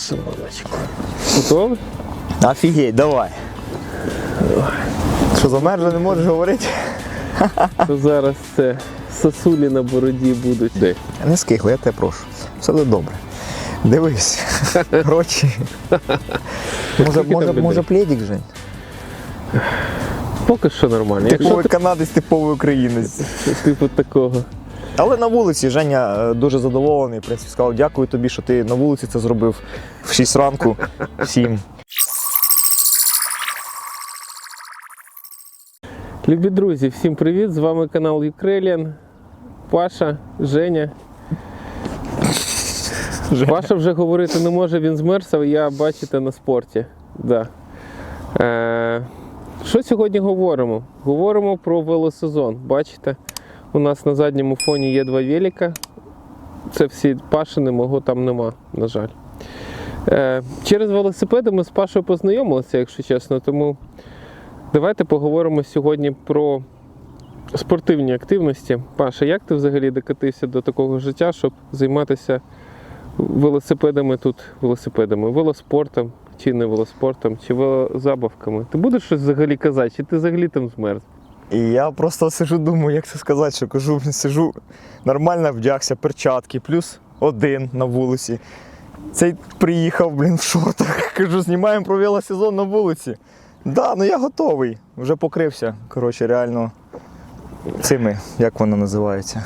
Сонечко. Готовий? Офігеть, давай. Що замерзли, не можеш говорити? То зараз це сосулі на бороді будуть. Де? Не скигло, я тебе прошу. Все буде добре. Дивись. Коротше. Може, може, може пледик, Жень? Поки що нормально. Типовий канадець, типовий українець. типу такого. Але на вулиці Женя е, дуже задоволений. В принципі, сказав, дякую тобі, що ти на вулиці це зробив в 6 ранку. Всім. Любі друзі, всім привіт! З вами канал Ukrainian. Паша, Женя. Паша вже говорити не може, він змерз, а я бачите на спорті. Да. Е, що сьогодні говоримо? Говоримо про велосезон. Бачите, у нас на задньому фоні є два велика. Це всі Пашини, мого там нема, на жаль. Е, через велосипеди ми з Пашою познайомилися, якщо чесно, тому Давайте поговоримо сьогодні про спортивні активності. Паша, як ти взагалі докатився до такого життя, щоб займатися велосипедами тут, велосипедами, велоспортом, чи не велоспортом, чи велозабавками? Ти будеш щось взагалі казати, чи ти взагалі там змерз? І я просто сижу, думаю, як це сказати, що кажу, сижу, нормально вдягся, перчатки, плюс один на вулиці. Цей приїхав, блін, в шортах. Кажу, знімаємо про велосезон на вулиці. Да, ну я готовий. Вже покрився. Коротше, реально цими, як воно називається.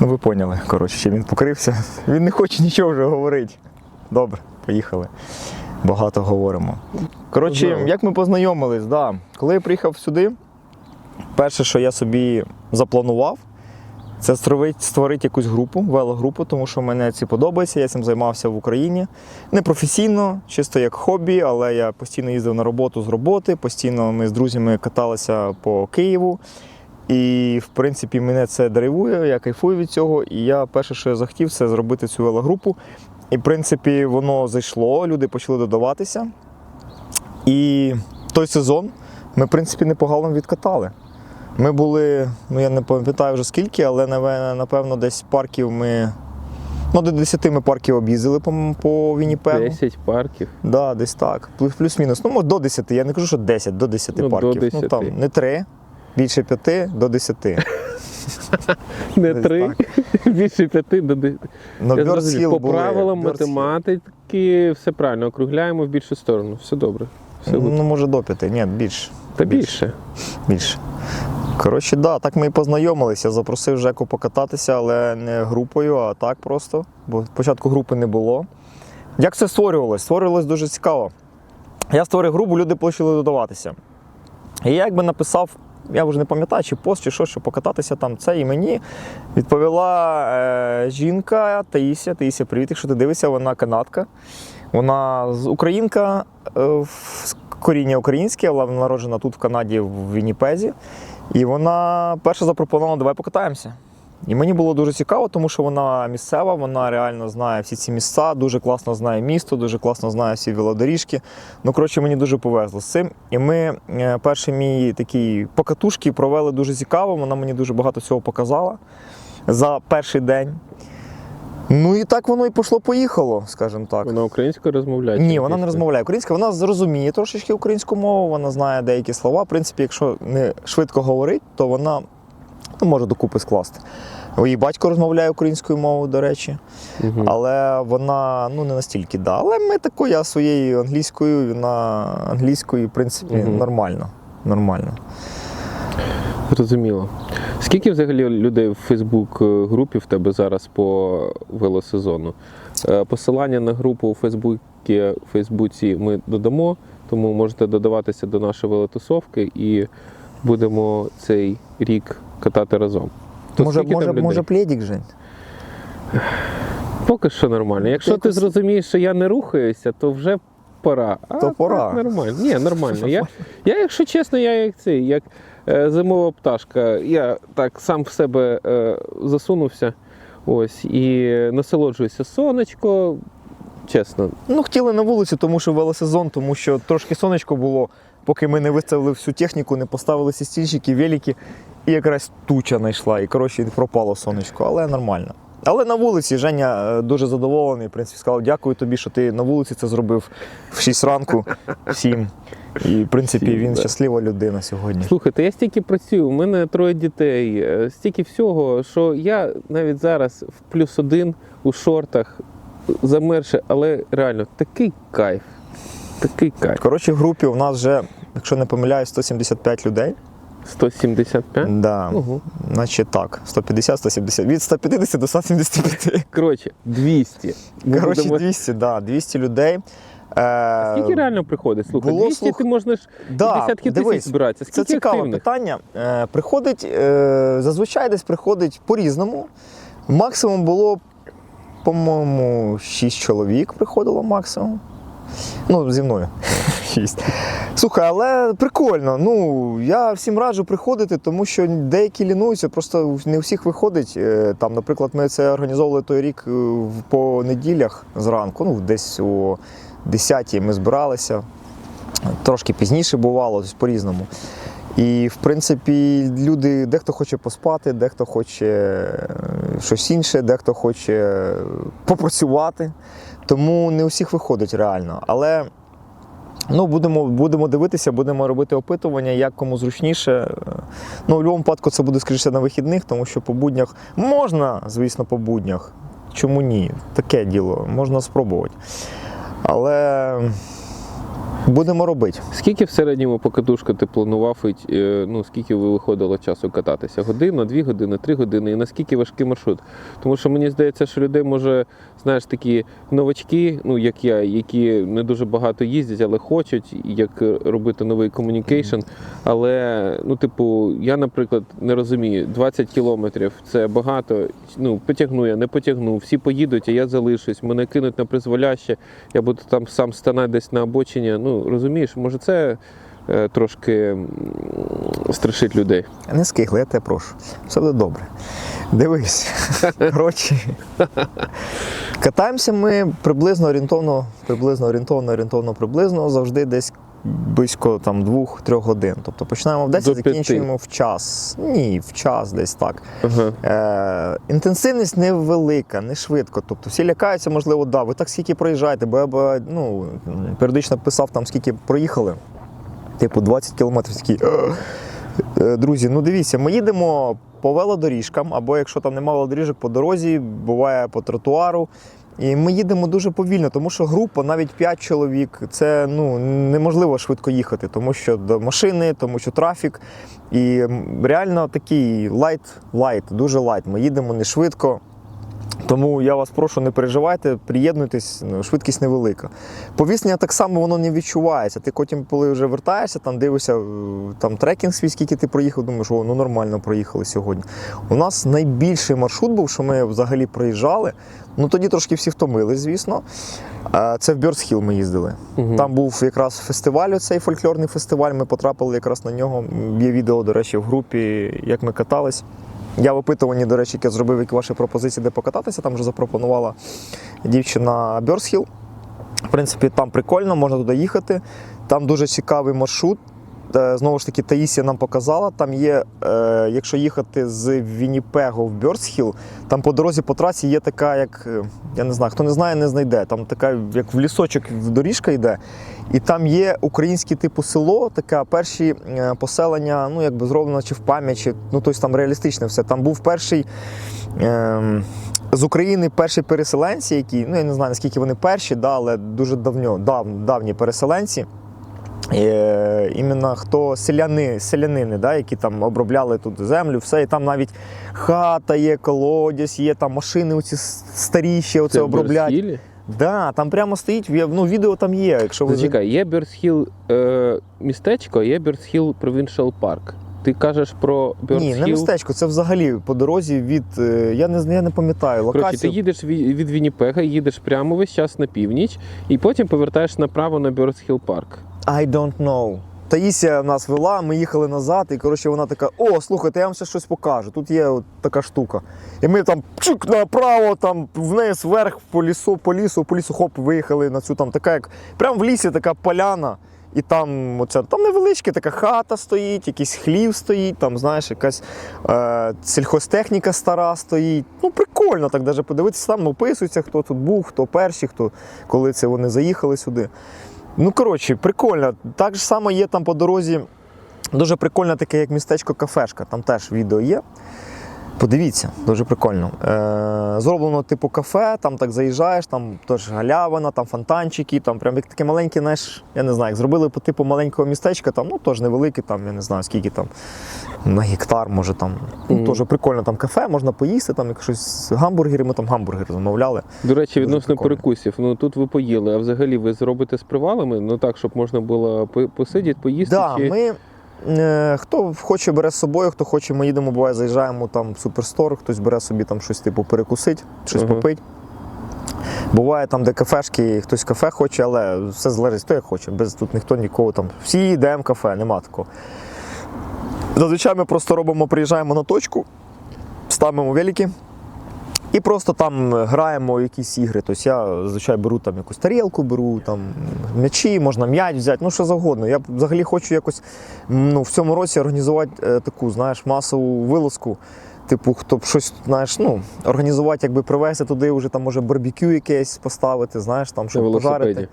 Ну ви поняли, коротше, що він покрився. Він не хоче нічого вже говорити. Добре, поїхали. Багато говоримо. Коротше, як ми познайомились, да. коли я приїхав сюди, перше, що я собі запланував, це створити, створити якусь групу, велогрупу, тому що мене ці подобається, я цим займався в Україні. Не професійно, чисто як хобі, але я постійно їздив на роботу з роботи, постійно ми з друзями каталися по Києву. І, в принципі, мене це драйвує, я кайфую від цього. І я перше, що я захотів, це зробити цю велогрупу. І, в принципі, воно зайшло, люди почали додаватися. І той сезон ми, в принципі, непогано відкатали. Ми були, ну я не пам'ятаю вже скільки, але напевно десь парків ми. Ну, до 10 ми парків об'їздили по, по Вінніпегу. 10 парків. Да, десь так. Плюс- Плюс-мінус. Ну, до 10. Я не кажу, що 10, до 10 Ну, до парків. 10. Ну там не 3, більше 5, до 10. Не Десь 3, більше 5 до 10. Ну, По правилам математики все правильно, округляємо в більшу сторону. Все добре. Ну, може, до 5, ні, більше. Та більше. Більше. Коротше, да, так ми і познайомилися. Запросив Жеку покататися, але не групою, а так просто. Бо спочатку групи не було. Як це створювалось? Створювалось дуже цікаво. Я створив групу, люди почали додаватися. І я якби написав, я вже не пам'ятаю, чи пост, чи що, що покататися там це, і мені відповіла е, жінка Таїся. Таїся, привіт, якщо ти дивишся, вона канадка. Вона українка, е, коріння українське, вона народжена тут в Канаді, в Вінніпезі. І вона перша запропонувала, давай покатаємося. І мені було дуже цікаво, тому що вона місцева, вона реально знає всі ці місця, дуже класно знає місто, дуже класно знає всі велодоріжки. Ну, коротше, мені дуже повезло з цим. І ми е, перші мій такі покатушки провели дуже цікаво. Вона мені дуже багато всього показала за перший день. Ну і так воно і пішло-поїхало, скажімо так. Вона українською розмовляє? Ні, вона не розмовляє українською, вона зрозуміє трошечки українську мову, вона знає деякі слова. В принципі, якщо не швидко говорить, то вона ну, може докупи скласти. Її батько розмовляє українською мовою, до речі, Мгм. але вона ну не настільки да. Але ми тако, я своєю англійською, вона англійською, в принципі, Мгм. нормально. Нормально. Зрозуміло. Скільки взагалі людей в Фейсбук е, групі в тебе зараз по велосезону? Е, Посилання на групу у Фейсбуці, у Фейсбуці ми додамо, тому можете додаватися до нашої велотусовки і будемо цей рік катати разом. То може, може, може, пледік, Жень? Поки що нормально. Якщо ти зрозумієш, що я не рухаюся, то вже пора. А, То пора. Так, нормально. Ні, нормально. Я, я, якщо чесно, я як цей, як зимова пташка. Я так сам в себе е, засунувся. Ось, і насолоджуюся сонечко. Чесно, Ну, хотіли на вулицю, тому що велосезон, тому що трошки сонечко було, поки ми не виставили всю техніку, не поставили стільчики, велики, і якраз туча знайшла. І коротше пропало сонечко, але нормально. Але на вулиці Женя е, дуже задоволений. В принципі, сказав, дякую тобі, що ти на вулиці це зробив в 6 ранку, в 7. І в принципі Сім, він да. щаслива людина сьогодні. Слухайте, я стільки працюю, у мене троє дітей, е, стільки всього, що я навіть зараз в плюс один у шортах замерше, але реально такий кайф. Такий кайф. Коротше, в групі у нас вже, якщо не помиляюсь, 175 людей. 175. Да. Угу. Значить так, 150, 170. Від 150 до 175. Коротше, 200. Ми Коротше, будемо- 200, да, 200 людей. Е, Скільки реально приходить? Слухай, було 200 слух- ти можеш Да, десятки дивись, тисяч збиратися. Це цікаве активних? питання. Е, приходить, е, зазвичай десь приходить по-різному. Максимум було, по-моєму, 6 чоловік приходило максимум. Ну, зі мною. 6. Слухай, але прикольно. Ну, я всім раджу приходити, тому що деякі лінуються, просто не всіх виходить. Е, Там, наприклад, ми це організовували той рік е, в- по неділях зранку, ну, десь о 10-й ми збиралися. Трошки пізніше бувало, по-різному. І, в принципі, люди, дехто хоче поспати, дехто хоче е, щось інше, дехто хоче попрацювати. Тому не у всіх виходить реально. Але ну, будемо, будемо дивитися, будемо робити опитування, як кому зручніше. Е, Ну, в будь-якому випадку це буде скоріше на вихідних, тому що по буднях можна, звісно, по буднях. Чому ні? Таке діло, можна спробувати. Але будемо робити. Скільки в середньому по катушку ти планував, е, ну, скільки ви виходило часу кататися? Година, дві години, три години, і наскільки важкий маршрут? Тому що мені здається, що людей може, знаєш, такі новачки, ну як я, які не дуже багато їздять, але хочуть як робити новий комунікейшн. Але, ну, типу, я, наприклад, не розумію, 20 кілометрів це багато. Ну, потягну я, не потягну. Всі поїдуть, а я залишусь, мене кинуть на призволяще, я буду там сам стонати десь на обочині. Ну, розумієш, може, це е, трошки страшить людей. Не скигли, я тебе прошу. Все буде добре. Дивись. Коротше. Катаємося ми приблизно орієнтовно, приблизно орієнтовно, орієнтовно, приблизно завжди десь близько там двох-трьох годин. Тобто починаємо в 10, До п'яти. закінчуємо в час. Ні, в час десь так. Ага. Е, інтенсивність невелика, не швидко. Тобто всі лякаються, можливо, да, ви так скільки проїжджаєте, бо я б, ну, періодично писав там, скільки проїхали. Типу 20 кілометрів такі. «Е, Друзі, ну дивіться, ми їдемо по велодоріжкам, або якщо там немає велодоріжок, по дорозі, буває по тротуару. І ми їдемо дуже повільно, тому що група, навіть 5 чоловік, це ну, неможливо швидко їхати, тому що до машини, тому що трафік. І реально такий лайт, лайт, дуже лайт. Ми їдемо не швидко. Тому я вас прошу, не переживайте, приєднуйтесь, ну, швидкість невелика. Повіснення так само воно не відчувається. Ти потім, коли вже вертаєшся, там дивишся е, там трекінг свій, скільки ти проїхав, думаєш, о, ну нормально проїхали сьогодні. У нас найбільший маршрут був, що ми взагалі проїжджали. Ну тоді трошки всі втомились, звісно. Е, Це в Бьорсхіл ми їздили. Мгм. Там був якраз фестиваль, цей фольклорний фестиваль. Ми потрапили якраз на нього. Є відео, до речі, в групі, як ми катались. Я в опитуванні, до речі, яке зробив які ваші пропозиції, де покататися. Там вже запропонувала дівчина Бьорсхіл. В принципі, там прикольно, можна туди їхати. Там дуже цікавий маршрут. Е, Знову ж таки, Таїсія нам показала. Там є, е, якщо їхати з Вінніпего в Бьорсхіл, там по дорозі по трасі є така, як е, я не знаю, хто не знає, не знайде. Там така, як в лісочок доріжка йде. І там є українське типу село, таке перші е, поселення, ну якби зроблено чи в пам'ять, чи ну тобто там реалістичне все. Там був перший. Ем, з України перші переселенці, які, ну я не знаю наскільки вони перші, да, але дуже давньо, дав, давні переселенці. Е, іменно хто селяни, селянини, да, які там обробляли тут землю, все, і там навіть хата є, колодязь, є там машини оці с- старіші, оце оброблять. Да, там прямо стоїть, ну, відео там є. Якщо ви Зачекай, є Бьорсхіл е, містечко, є Бьорсхіл Provincial Park. Ти кажеш про Ні, Бьорсхіл. не містечко, це взагалі по дорозі від. е, Я не, я не пам'ятаю Коротше, ти їдеш від, від Вінніпега, їдеш прямо весь час на північ, і потім повертаєш направо на Бьорсхіл Парк. I don't know. Таїсія нас вела, ми їхали назад, і коротше вона така: о, слухайте, я вам ще щось покажу. Тут є от така штука. І ми там чик направо, там вниз, вверх, по лісу, по лісу, по лісу, хоп, виїхали на цю там така, як прямо в лісі така поляна. і там оця, там невеличка така хата стоїть, якийсь хлів стоїть, там, знаєш, якась е, сільхозтехніка стара стоїть. Ну, прикольно так даже подивитися, там описується, хто тут був, хто перші, хто коли це вони заїхали сюди. Ну, коротше, прикольно. Так само є там по дорозі. Дуже прикольне таке, як містечко кафешка. Там теж відео є. Подивіться, дуже прикольно. Е, зроблено типу кафе, там так заїжджаєш, там теж галявина, там фонтанчики, там прям як таке маленьке, знаєш, я не знаю, як зробили по типу маленького містечка, там, ну теж невелике, там, я не знаю, скільки там, на гектар, може там. Ну, Мгм. теж прикольно, там кафе, можна поїсти, там як щось гамбургери, ми там гамбургери замовляли. До речі, відносно перекусів. Ну тут ви поїли, а взагалі ви зробите з привалами, ну так, щоб можна було посидіти, поїсти. Да, чи... ми, хто хоче, бере з собою, хто хоче, ми їдемо, буває, заїжджаємо там в суперстор, хтось бере собі там щось типу перекусить, щось Ага. попить. Буває там, де кафешки, хтось кафе хоче, але все залежить, хто як хоче. Без тут ніхто нікого там. Всі йдемо в кафе, нема такого. Зазвичай ми просто робимо, приїжджаємо на точку, ставимо велики. І просто там граємо якісь ігри. Тобто я зазвичай беру там якусь тарілку, беру там м'ячі, можна м'яч взяти, ну що завгодно. Я взагалі хочу якось ну, в цьому році організувати е, таку, знаєш, масову вилазку. Типу, хто б щось, знаєш, ну, організувати, якби привезти туди, вже там може барбекю якесь поставити, знаєш, там щоб пожарити.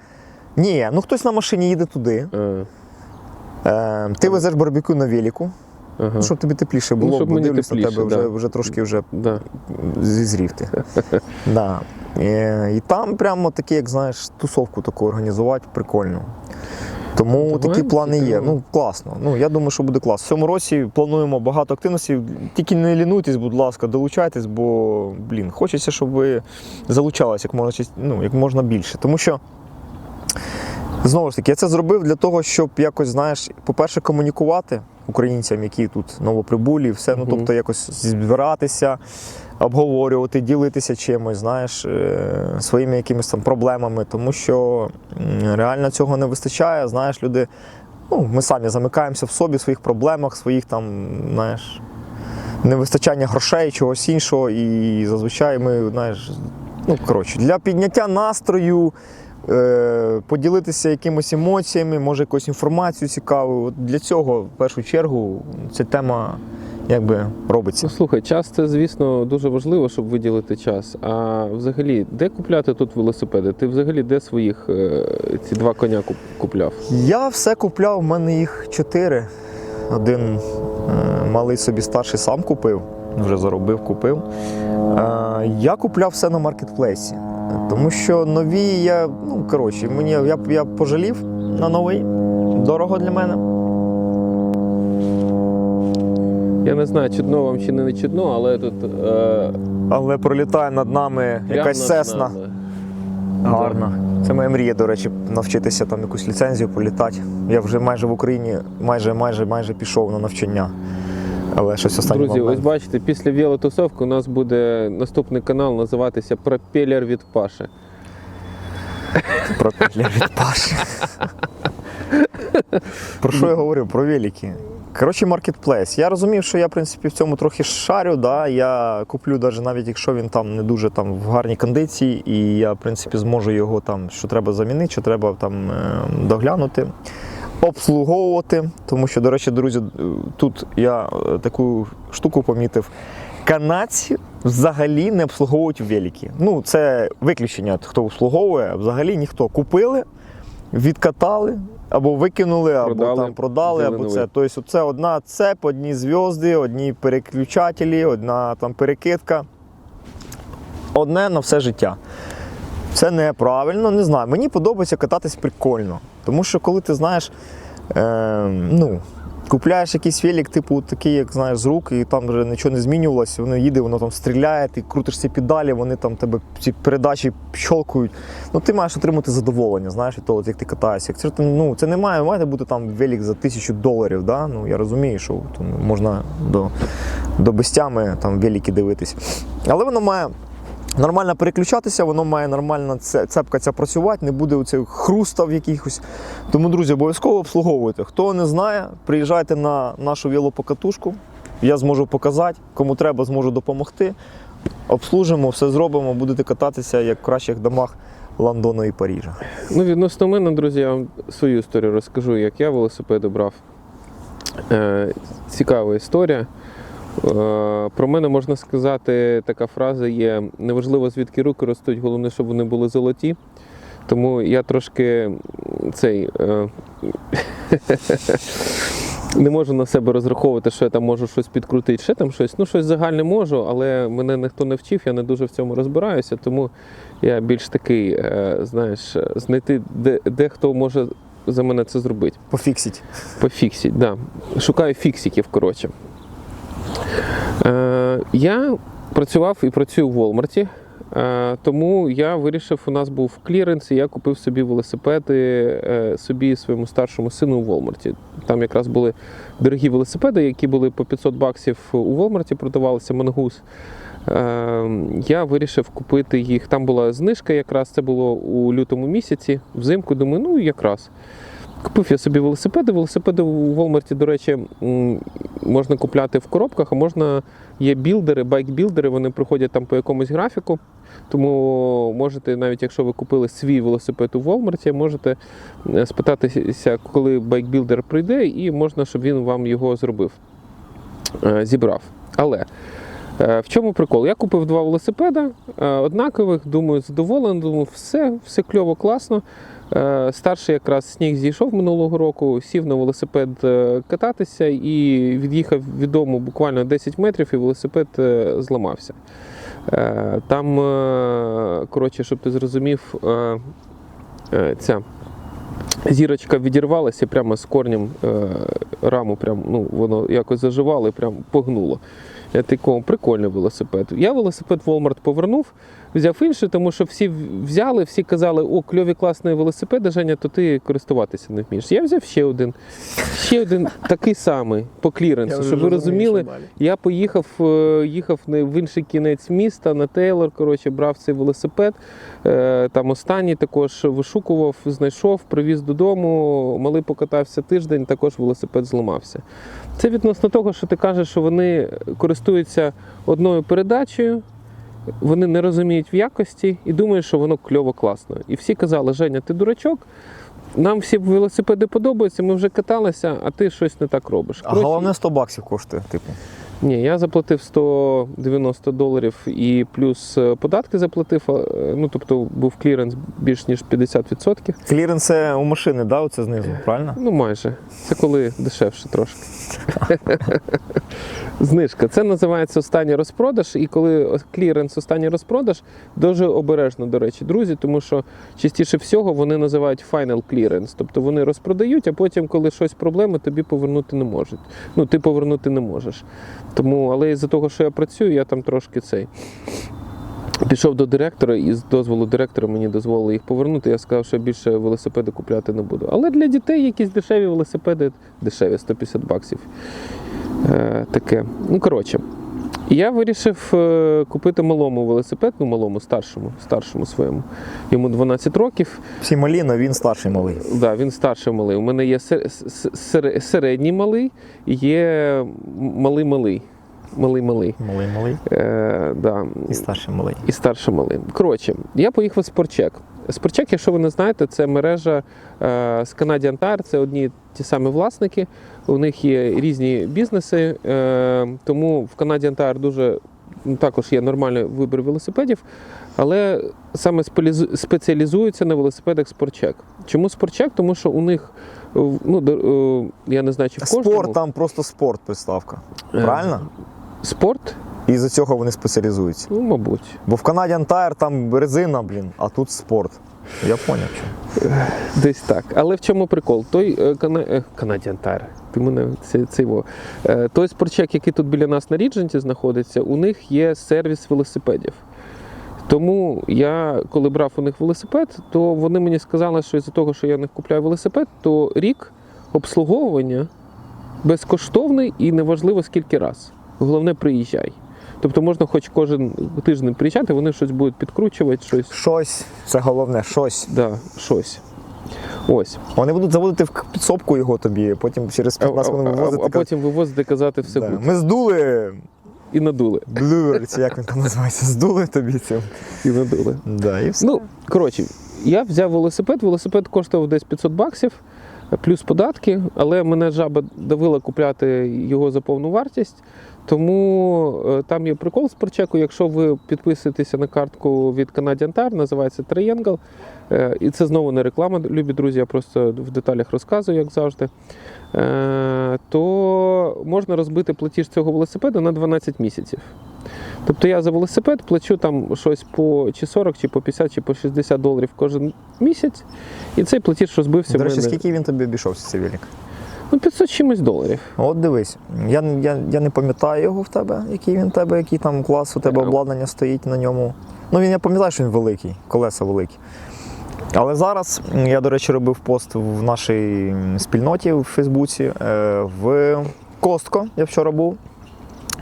Ні, ну хтось на машині їде туди. Е, ти везеш барбекю на велику, ага. ну, щоб тобі тепліше було, щоб бо мені дивлюсь на тебе вже, да. вже трошки вже да. зізрів ти. да. і, і там прямо такі, як знаєш, тусовку таку організувати прикольно. Тому Давай, такі плани є. Ну, класно. Ну, я думаю, що буде класно. В цьому році плануємо багато активностей. Тільки не лінуйтесь, будь ласка, долучайтесь, бо, блін, хочеться, щоб ви залучалися як можна, ну, як можна більше. Тому що. Знову ж таки, я це зробив для того, щоб якось, знаєш, по-перше, комунікувати українцям, які тут новоприбулі, все, ну тобто якось збиратися, обговорювати, ділитися чимось, знаєш, е, своїми якимись там проблемами, тому що реально цього не вистачає. Знаєш, люди, ну, ми самі замикаємося в собі, в своїх проблемах, своїх там, знаєш, невистачання грошей, чогось іншого. І зазвичай ми, знаєш, ну коротше, для підняття настрою. Е, Поділитися якимись емоціями, може якусь інформацію цікаву. От для цього в першу чергу ця тема якби робиться. Ну, слухай, час це, звісно, дуже важливо, щоб виділити час. А взагалі, де купляти тут велосипеди? Ти взагалі де своїх е, ці два коня купляв? Я все купляв, в мене їх чотири. Один е, малий собі старший сам купив, вже заробив, купив. Я купляв все на маркетплейсі. Тому що нові я, ну коротше, мені я, я пожалів на новий. Дорого для мене. Я не знаю, чудно вам чи не чудно, але тут е, Але пролітає над нами прямо якась над сесна. нами. Гарна. Це моя мрія, до речі, навчитися там якусь ліцензію політати. Я вже майже в Україні, майже, майже, майже пішов на навчання. Але щось останнє. Друзі, ось бачите, після велотусовки у нас буде наступний канал називатися Пропелер від Паши. Про петля від Паші. Про що я говорив? Про велики. Коротше, маркетплейс. Я розумів, що я, в принципі, в цьому трохи шарю. Да? Я куплю, навіть, навіть якщо він там не дуже там, в гарній кондиції, і я, в принципі, зможу його там, що треба замінити, що треба там е, доглянути. Обслуговувати, тому що, до речі, друзі, е, тут я е, таку штуку помітив. Канадці взагалі не обслуговують велики. Ну, це виключення, хто обслуговує, взагалі ніхто. Купили, відкатали, або викинули, або Продали, там продали, або це. Тобто, це одна цеп, одні зв'язки, одні переключателі, одна там перекидка. Одне на все життя. Це неправильно, не знаю. Мені подобається кататись прикольно. Тому що коли ти знаєш, е, ну, купляєш якийсь велик, типу такий, як знаєш, з рук, і там вже нічого не змінювалося, воно їде, воно там стріляє, ти крутиш ці педалі, вони там тебе ці передачі щолкують. Ну ти маєш отримати задоволення, знаєш, від того, як ти катаєшся. Ти, ну, це не має, має бути там велик за тисячу доларів. Да? Ну, я розумію, що там, можна до, до безтями там велики дивитись. Але воно має нормально переключатися, воно має нормально це- цепка ця працювати, не буде оцих хрустав якихось. Тому, друзі, обов'язково обслуговуйте. Хто не знає, приїжджайте на нашу велопокатушку. Я зможу показати, кому треба, зможу допомогти. Обслужимо, все зробимо, будете кататися як в кращих домах Лондону і Парижа. Ну, відносно мене, друзі, я вам свою історію розкажу, як я велосипед обрав. Е, цікава історія. Е, про мене можна сказати, така фраза є: неважливо, звідки руки ростуть, головне, щоб вони були золоті. Тому я трошки цей. Е, не можу на себе розраховувати, що я там можу щось підкрутити, ще там щось. Ну, щось загальне можу, але мене ніхто не вчив, я не дуже в цьому розбираюся, тому я більш такий, е, знаєш, знайти, де, де хто може за мене це зробити. Пофіксіть. Пофіксіть, да. Шукаю фіксиків, коротше. Е, я працював і працюю в Walmart, е, тому я вирішив, у нас був кліренс, і я купив собі велосипеди е, собі і своєму старшому сину у Walmart. Там якраз були дорогі велосипеди, які були по 500 баксів у Walmart, продавалися мангус. Я вирішив купити їх. Там була знижка, якраз це було у лютому місяці. Взимку думаю, ну якраз. Купив я собі велосипеди. Велосипеди у Walmart, до речі, можна купляти в коробках, а можна є білдери, байк-білдери, вони приходять там по якомусь графіку. Тому можете, навіть якщо ви купили свій велосипед у Walmart, можете е, спитатися, коли байк-білдер прийде, і можна, щоб він вам його зробив, е, зібрав. Але е, в чому прикол? Я купив два велосипеда однакових, думаю, задоволений, думаю, все, все кльово, класно. Е, Старший якраз сніг зійшов минулого року, сів на велосипед е, кататися і від'їхав від буквально 10 метрів, і велосипед е, зламався. Там, коротше, щоб ти зрозумів, ця зірочка відірвалася прямо з корнем раму, прям, ну, воно якось заживало і прям погнуло. Я такий, прикольний велосипед. Я велосипед Walmart повернув, взяв інший, тому що всі взяли, всі казали, о, кльові класні велосипеди, Женя, то ти користуватися не вмієш. Я взяв ще один, ще один такий самий по кліренсу, щоб ви розуміли. Я поїхав, е, їхав не в інший кінець міста на Тейлор. Коротше, брав цей велосипед. Е, Там останній також вишукував, знайшов, привіз додому. Малий покатався тиждень, також велосипед зламався. Це відносно того, що ти кажеш, що вони користуються одною передачею. Вони не розуміють в якості і думають, що воно кльово класно. І всі казали, Женя, ти дурачок, нам всі велосипеди подобаються, ми вже каталися, а ти щось не так робиш. А Коротше, головне 100 баксів коштує, типу. Ні, я заплатив 190 доларів і плюс е, податки заплатив. е, Ну тобто був кліренс більш ніж 50%. Кліренс це у машини, да, оце знизу, правильно? Ну майже. Це коли дешевше трошки. Знижка. Це називається останній розпродаж. І коли кліренс останній розпродаж, дуже обережно, до речі, друзі, тому що частіше всього вони називають final clearance. Тобто вони розпродають, а потім, коли щось проблеми, тобі повернути не можуть. Ну, ти повернути не можеш. Тому, але із-за того, що я працюю, я там трошки цей. Пішов до директора і з дозволу директора мені дозволили їх повернути. Я сказав, що більше велосипеди купляти не буду. Але для дітей якісь дешеві велосипеди, дешеві 150 баксів. Е, таке. Ну, коротше. І я вирішив е, купити малому велосипед, ну малому, старшому, старшому своєму. Йому 12 років. Всі малі, але він старший малий. Да, він старший малий. У мене є середній малий і є малий малий. Малий малий. Малий малий. Е, да. І старший малий. І старший малий. Коротше, я поїхав в Спорчек. Спорчек, якщо ви не знаєте, це мережа е, з Canadian Tire, це одні ті самі власники. У них є різні бізнеси, е, тому в Canadian Tire дуже ну, також є нормальний вибір велосипедів, але саме спеціалізуються на велосипедах Спорчек. Чому Спорчек? Тому що у них, е, ну, я не знаю, чи в кожному... Спорт там просто спорт, приставка. Правильно? Спорт? І з цього вони спеціалізуються. Ну, мабуть. Бо в Canadian Tire там резина, блін, а тут спорт. Я поняв. Десь так. Але в чому прикол? Той е, е, Canadian Tire, ти мене це, це його. Е, той спортчек, який тут біля нас на Рідженті знаходиться, у них є сервіс велосипедів. Тому я, коли брав у них велосипед, то вони мені сказали, що із-за того, що я них купляю велосипед, то рік обслуговування безкоштовний і неважливо скільки раз. Головне, приїжджай. Тобто можна хоч кожен тиждень приїжджати, вони щось будуть підкручувати, щось. Щось, це головне, щось. Да, щось. Ось. Вони будуть заводити в підсобку його тобі, потім через А, 15 а, хвилин а, вивозити. а потім вивозити, казати все Да. гуд. Ми здули І надули. блюер, чи як він там називається, здули тобі цю. І надули. Да, і все. Ну, коротше, я взяв велосипед. Велосипед коштував десь 500 баксів, плюс податки, але мене жаба давила купляти його за повну вартість. Тому е, там є прикол з прочеку. Якщо ви підписуєтеся на картку від Canadian Tire, називається Triangle, е, і це знову не реклама, любі друзі, я просто в деталях розказую, як завжди. е, То можна розбити платіж цього велосипеда на 12 місяців. Тобто я за велосипед плачу там щось по чи 40, чи по 50, чи по 60 доларів кожен місяць, і цей платіж розбився До речі, мене скільки він тобі обійшовся цей велик? ну, 500 чимось доларів. От дивись, я, я, я не пам'ятаю його в тебе, який він в тебе, який там клас у тебе Е, обладнання стоїть на ньому. Ну він я пам'ятаю, що він великий, колеса великі. Але зараз я, до речі, робив пост в нашій спільноті в Фейсбуці е, в Костко. Я вчора був.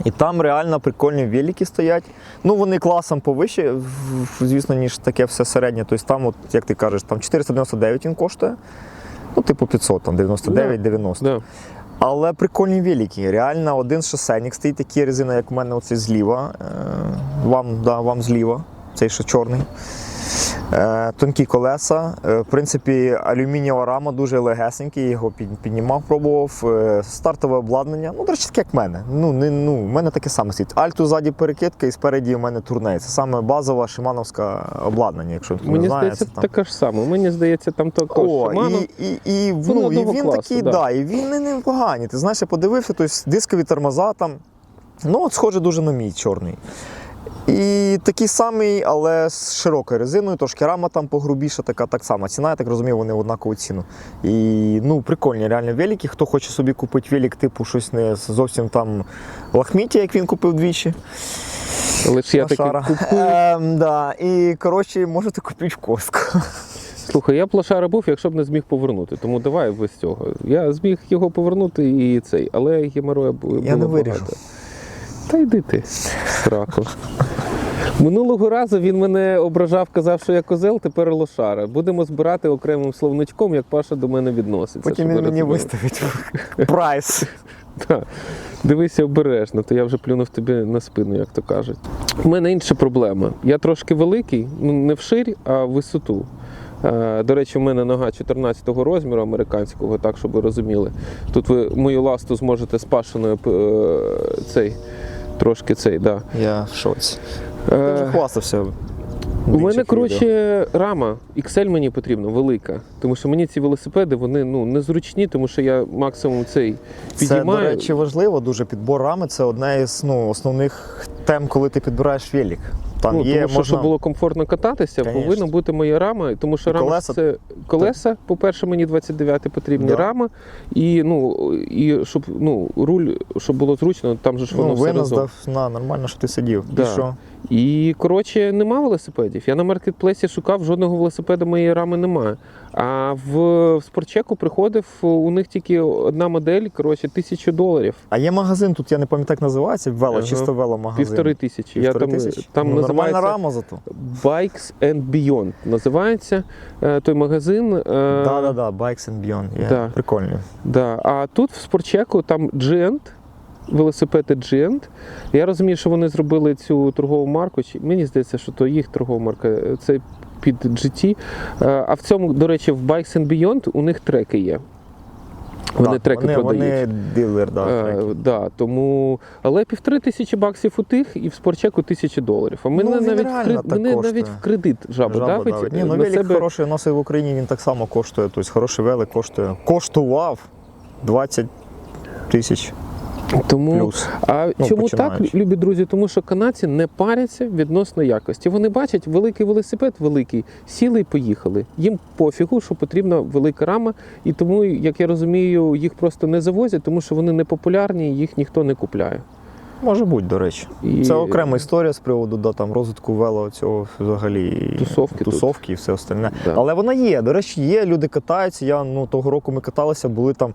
І там реально прикольні велики стоять. Ну, вони класом повище, в- в- звісно, ніж таке все середнє. Тобто там, от, як ти кажеш, там 499 він коштує. Ну, типу 500, там 99-90. Да. Але прикольні велики. Реально один шосейник стоїть, такі резина, як у мене оцей зліва. Е, Вам, да, вам зліва, цей що чорний. Е, Тонкі колеса. Е, В принципі, алюмінієва рама дуже легесенький, його піднімав, пробував. Е, Стартове обладнання. Ну, до речі, таке як в мене. Ну, не, ну, в мене таке саме стоїть. Альту ззаді перекидка і спереді у мене турней. Це саме базове шимановське обладнання, якщо хто Мені не знає. здається, це таке ж саме. Мені здається, там також О, і, і, і, Ну, ну, і він класу, такий, да. да. і він не непоганий. Ти знаєш, я подивився, тобто дискові тормоза там. Ну, от схоже дуже на мій чорний. І такий самий, але з широкою резиною, трошки рама там погрубіша, така так само. Ціна, я так розумію, вони однакову ціну. І ну, прикольні, реально велики. Хто хоче собі купити велик, типу щось не зовсім там лахміття, як він купив двічі. Ж я таки купую. Ем, да. І коротше, можете купити в Костку. Слухай, я б лошара був, якщо б не зміг повернути. Тому давай без цього. Я зміг його повернути і цей, але геморроя бу- було Я не виріжу. багато. Та йди ти, сраку. Минулого разу він мене ображав, казав, що я козел, тепер лошара. Будемо збирати окремим словничком, як Паша до мене відноситься. Потім він мені виставить прайс. Так. Дивися обережно, то я вже плюнув тобі на спину, як то кажуть. У мене інша проблема. Я трошки великий, ну не вширь, а в висоту. Е, До речі, у мене нога 14-го розміру американського, так щоб ви розуміли. Тут ви мою ласту зможете з пашиною е, цей, трошки цей, да. Я в шоці. Е, Ти вже хвастався. у мене, коротше, рама XL мені потрібна, велика. Тому що мені ці велосипеди вони ну, незручні, тому що я максимум цей Це, підіймаю. до речі, важливо дуже. Підбор рами це одна із ну, основних тем, коли ти підбираєш велик. Там ну, є, тому що, можна... щоб було комфортно кататися, Конечно. повинна бути моя рама, тому що І рама колеса. це колеса, по-перше, мені 29 потрібні Да. рама, і ну і щоб ну руль, щоб було зручно, там же ж воно ну, все винос разом. дав на нормально, що ти сидів. Да. І що? І коротше, нема велосипедів. Я на маркетплейсі шукав, жодного велосипеда моєї рами немає. А в, в спортчеку приходив, у них тільки одна модель, коротше, тисячу доларів. А є магазин, тут я не пам'ятаю, як називається, вело, Ага. чисто веломагазин. Півтори тисячі. Я Півтори там, тисячі? там ну, нормальна називається рама зато. Bikes and Beyond називається е, той магазин. е, Так, так, так, Bikes and Beyond. Є. Да. Прикольні. Да. А тут в спортчеку там Giant, велосипеди Giant. Я розумію, що вони зробили цю торгову марку. Мені здається, що то їх торгова марка. Це під GT. Е, А в цьому, до речі, в Bikes and Beyond у них треки є. Вони Да, треки вони, продають. Вони дилер, да, Е, треки. да, тому... Але півтори тисячі баксів у тих і в спортчеку тисячі доларів. А мене, Ну, навіть, в так мене навіть в кредит жаба, Жаба давить. давить. Ні, е, ну велик себе... хороший і в Україні він так само коштує. Тобто хороший велик коштує. Коштував 20 тисяч Тому плюс. А Ну, чому починаючи. так, любі друзі? Тому що канадці не паряться відносно якості. Вони бачать великий велосипед, великий, сіли і поїхали. Їм пофігу, що потрібна велика рама, і тому, як я розумію, їх просто не завозять, тому що вони не популярні, їх ніхто не купляє. Може бути, до речі. І... Це окрема історія з приводу да, там, розвитку вело цього взагалі Тусовки тут. тусовки і все остальне. Да. Але вона є. До речі, є, люди катаються. Я ну того року ми каталися, були там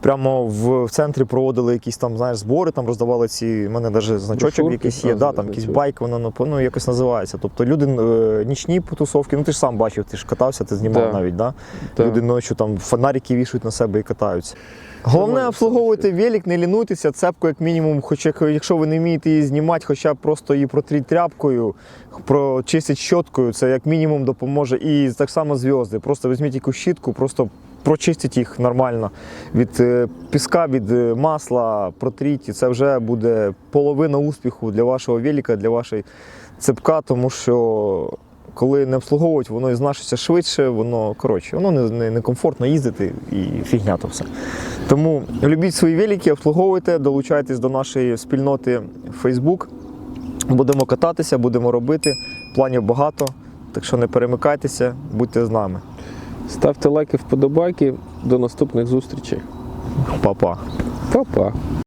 прямо в, в центрі проводили якісь там, знаєш, збори, там роздавали ці. У мене навіть значочок якийсь є, да, там якийсь байк, воно ну, ну, якось називається. Тобто люди е, нічні тусовки, ну ти ж сам бачив, ти ж катався, ти знімав Да. навіть, да? Так. Люди ночі там фонарики вішають на себе і катаються. Головне обслуговувати велик, не лінуйтеся, цепку, як мінімум, хоч, якщо ви не вмієте її знімати, хоча б просто її протріть тряпкою, прочистіть щоткою, це як мінімум допоможе. І так само зв'язки. Просто візьміть якусь щітку, просто прочистіть їх нормально від е, піска, від е, масла, протріть. Це вже буде половина успіху для вашого велика, для вашої цепка, тому що коли не обслуговують, воно і знашиться швидше, воно коротше, воно не, не, не комфортно їздити і фігня то все. Тому любіть свої велики, обслуговуйте, долучайтесь до нашої спільноти Facebook. Будемо кататися, будемо робити. Планів багато, так що не перемикайтеся, будьте з нами. Ставте лайки, вподобайки. До наступних зустрічей. Па-па. Па-па.